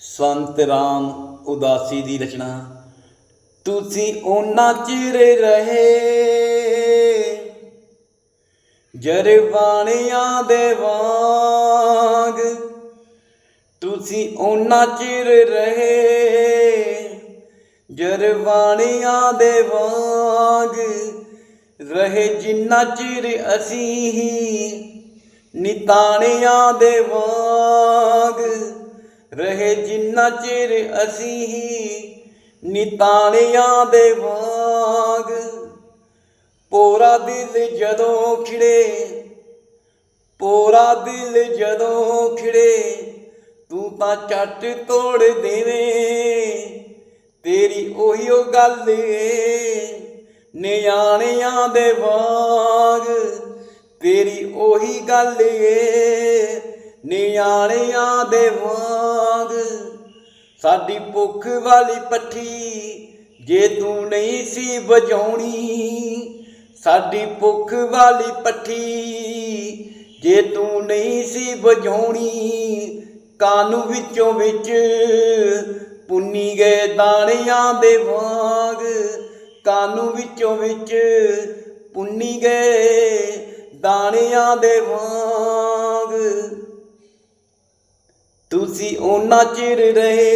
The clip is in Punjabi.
ਸੰਤ ਰਾਮ ਉਦਾਸੀ ਦੀ ਰਚਨਾ। ਤੁਸੀਂ ਉਹਨਾਂ ਚਿਰ ਰਹੇ। ਜਰਵਾਣਿਆਂ ਦੇ ਵਾਂਗ ਤੁਸੀਂ ਉਹਨਾਂ ਚਿਰ ਰਹੇ। ਜਰਵਾਣਿਆਂ ਦੇ ਵਾਂਗ ਰਹੇ ਜਿੰਨਾ ਚਿਰ ਅਸੀਂ ਹੀ ਨਿਤਾਣਿਆਂ ਦੇ ਵਾਂਗ ਰਹੇ ਜਿੰਨਾ ਚਿਰ ਅਸੀਂ ਹੀ ਨਿਤਾਣਿਆਂ ਦੇ ਵਾਂਗ। ਪੋਰਾ ਦਿਲ ਜਦੋਂ ਖਿੜੇ, ਪੋਰਾ ਦਿਲ ਜਦੋਂ ਖਿੜੇ, ਤੂੰ ਤਾਂ ਛੱਟ ਤੋੜ ਦੇਵੇਂ। ਤੇਰੀ ਉਹੀ ਉਹ ਗੱਲ ਏ, ਨਿਆਣਿਆਂ ਦੇ ਵਾਂਗ। ਤੇਰੀ ਉਹੀ ਗੱਲ ਏ, ਨਿਆਣਿਆਂ ਦੇ ਵਾਂਗ। ਸਾਡੀ ਭੁੱਖ ਵਾਲੀ ਪੱਠੀ ਜੇ ਤੂੰ ਨਹੀਂ ਸੀ ਵਜਾਉਣੀ ਸਾਡੀ ਭੁੱਖ ਵਾਲੀ ਪੱਠੀ ਜੇ ਤੂੰ ਨਹੀਂ ਸੀ ਵਜਾਉਣੀ ਕਾਨੂੰ ਵਿੱਚੋਂ ਵਿੱਚ ਪੁੰਨੀ ਗਏ ਦਾਣਿਆਂ ਦੇ ਵਾਂਗ, ਕਾਨੂੰ ਵਿੱਚੋਂ ਵਿੱਚ ਪੁੰਨੀ ਗਏ ਦਾਣਿਆਂ ਦੇ ਵਾਂਗ। ਤੁਸੀਂ ਉਹਨਾਂ ਚਿਰ ਰਹੇ